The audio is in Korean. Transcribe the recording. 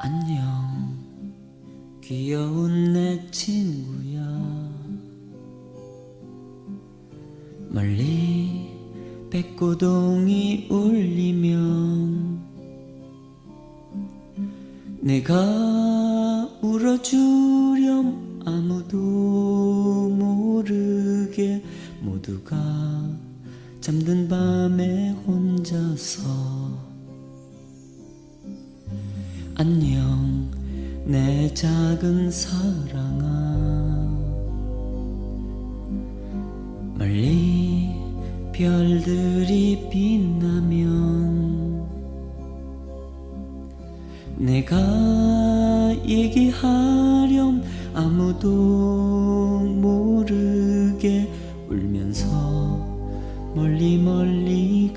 안녕. 귀여운 내 친구야 멀리 백고동이 울리면 내가 울어주렴. 아무도 모르게 모두가 잠든 밤에 혼자서 안녕 내 작은 사랑아. 멀리 별들이 빛나면 내가 얘기하렴 아무도 모르게 울면서 멀리 멀리